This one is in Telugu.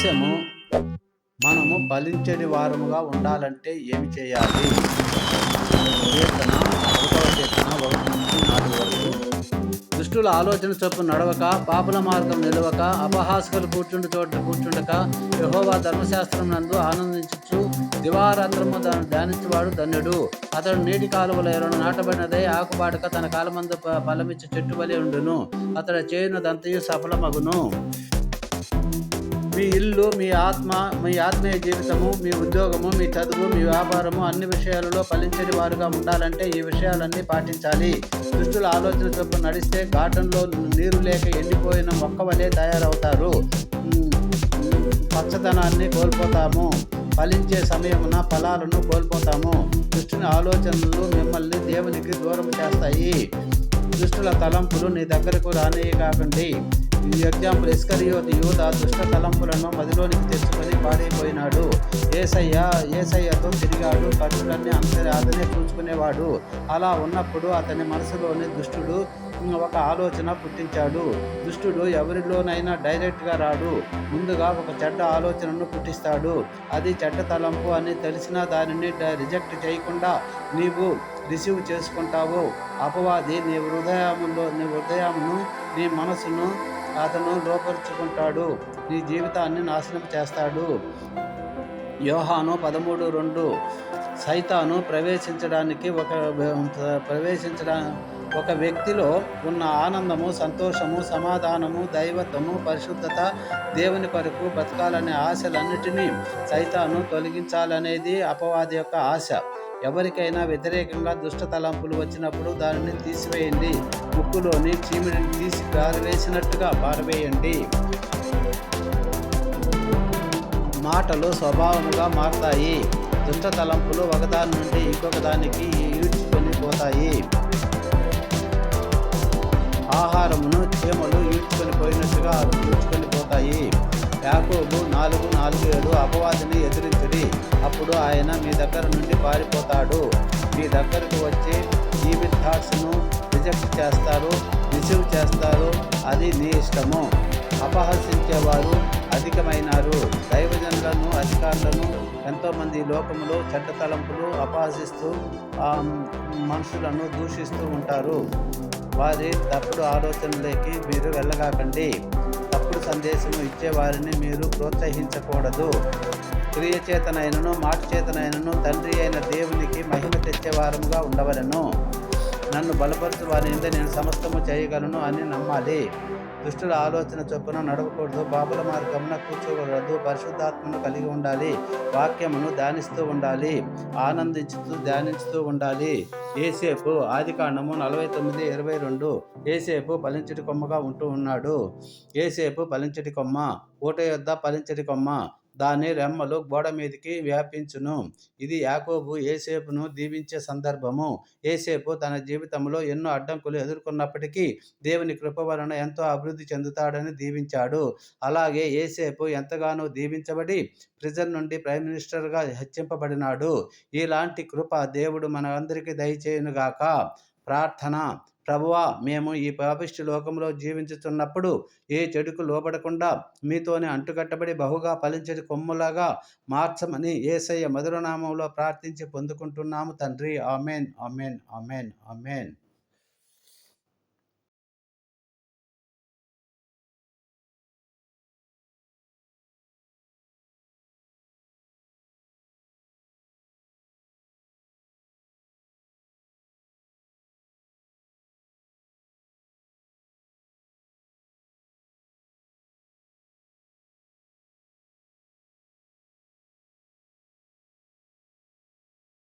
అంశము మనము ఫలించని వారముగా ఉండాలంటే ఏమి చేయాలి? కీర్తన ఒకటవ కీర్తన ఒకటి నుంచి నాలుగు వరకు. దుష్టుల ఆలోచన చొప్పు నడవక పాపుల మార్గం నిలవక అపహాసకులు కూర్చుండు చోట కూర్చుండక యహోవా ధర్మశాస్త్రం నందు ఆనందించు దివారాత్రము దాన్ని ధ్యానించువాడు ధన్యుడు. అతడు నీటి కాలువల ఎరను నాటబడినదే ఆకుపాటుక తన కాలమందు ప- ఫలమిచ్చి చెట్టు వలె ఉండును. అతడు చేయునదంతయు సఫలమగును. మీ ఇల్లు మీ ఆత్మ మీ ఆత్మీయ జీవితము మీ ఉద్యోగము మీ చదువు మీ వ్యాపారము అన్ని విషయాలలో ఫలించని వారుగా ఉండాలంటే ఈ విషయాలన్నీ పాటించాలి. దుష్టుల ఆలోచన చొప్పున నడిస్తే గార్డెన్లో నీరు లేక ఎండిపోయిన మొక్క వలె తయారవుతారు. పచ్చదనాన్ని కోల్పోతాము. ఫలించే సమయమున ఫలాలను కోల్పోతాము. దుష్టుని ఆలోచనలు మిమ్మల్ని దేవునికి దూరం చేస్తాయి. దుష్టుల తలంపులు నీ దగ్గరకు రానే కాకండి. ఈ ఎగ్జాంపుల్ ఇస్కరియోతి యూద దుష్ట తలంపులను మదిలోనికి తెచ్చుకొని పాడైపోయినాడు. ఏసయ్య ఏసయ్యతో తిరిగాడు. ఖర్చులన్నీ అందరి అతనే చూసుకునేవాడు. అలా ఉన్నప్పుడు అతని మనసులోని దుష్టుడు ఒక ఆలోచన పుట్టించాడు. దుష్టుడు ఎవరిలోనైనా డైరెక్ట్గా రాడు. ముందుగా ఒక చెడ్డ ఆలోచనను పుట్టిస్తాడు. అది చెడ్డ తలంపు అని తెలిసినా దానిని రిజెక్ట్ చేయకుండా నీవు రిసీవ్ చేసుకుంటావు. అపవాది నీ హృదయములో నీ హృదయమును నీ మనసును అతను లోపరుచుకుంటాడు. నీ జీవితాన్ని నాశనం చేస్తాడు. యోహాను పదమూడు రెండు. సైతాను ప్రవేశించడానికి ఒక ప్రవేశించడా ఒక వ్యక్తిలో ఉన్న ఆనందము సంతోషము సమాధానము దైవత్వము పరిశుద్ధత దేవుని కొరకు బతకాలనే ఆశలన్నిటినీ సైతాను తొలగించాలనేది అపవాది యొక్క ఆశ. ఎవరికైనా వ్యతిరేకంగా దుష్ట తలంపులు వచ్చినప్పుడు దానిని తీసివేయండి. ముక్కులోని చీమిడిని తీసి పారవేసినట్టుగా పారవేయండి మాటలు స్వభావముగా మారతాయి. దుష్ట తలంపులు ఒకదాని నుండి ఇంకొక దానికి ఈడ్చుకొని పోతాయి. ఆహారమును చీమలు ఈడ్చుకొని పోయినట్టుగా ఈడ్చుకొని పోతాయి. యాకోబు నాలుగు నాలుగు ఏడు అపవాదిని ఎదిరించుడి ఆయన మీ దగ్గర నుండి పారిపోతాడు. మీ దగ్గరకు వచ్చి ఈ థాట్స్ను రిజెక్ట్ చేస్తారు రిసీవ్ చేస్తారు. అది నీ ఇష్టము. అపహసించేవారు అధికమైనారు. దైవజనులను అధికారులను ఎంతోమంది లోకములు చెడ్డ తలంపులు అపహసిస్తూ మనుషులను దూషిస్తూ ఉంటారు. వారి తప్పుడు ఆలోచనలోకి మీరు వెళ్ళగాకండి. తప్పుడు సందేశం ఇచ్చేవారిని మీరు ప్రోత్సహించకూడదు. క్రియ చేతనైనను మాట చేతనైనను తండ్రి అయిన దేవునికి మహిమ తెచ్చేవారముగా ఉండవలను. నన్ను బలపరచు వారి నేను సమస్తము చేయగలను అని నమ్మాలి. దుష్టుల ఆలోచన చొప్పున నడవకూడదు బాబుల మార్గమున కూర్చోకూడదు పరిశుద్ధాత్మను కలిగి ఉండాలి వాక్యమును ధ్యానిస్తూ ఉండాలి ఆనందించుతూ ధ్యానిస్తూ ఉండాలి. ఏసేపు ఆది కాండము నలభై తొమ్మిది ఇరవై రెండు ఏసేపు పలించటి కొమ్మగా ఉంటూ ఉన్నాడు. ఏసేపు పలించటి కొమ్మ ఊట యొద్ద పలించటి కొమ్మ దాని రెమ్మలు గోడ మీదకి వ్యాపించును. ఇది యాకోబు ఏసేపును దీవించే సందర్భము. ఏసేపు తన జీవితంలో ఎన్నో అడ్డంకులు ఎదుర్కొన్నప్పటికీ దేవుని కృప వలన ఎంతో అభివృద్ధి చెందుతాడని దీవించాడు. అలాగే ఏసేపు ఎంతగానో దీవించబడి ప్రిజన్ నుండి ప్రైమ్ మినిస్టర్గా హెచ్చింపబడినాడు. ఇలాంటి కృప దేవుడు మన అందరికీ దయచేయునుగాక. ప్రార్థన. ప్రభువా మేము ఈ పాపిష్టి లోకంలో జీవించుతున్నప్పుడు ఏ చెడుకు లోబడకుండా మీతోనే అంటుకట్టబడి బహుగా ఫలించని కొమ్ములాగా మార్చమని ఏసయ్య మధురనామంలో ప్రార్థించి పొందుకుంటున్నాము తండ్రి. Amen amen amen amen.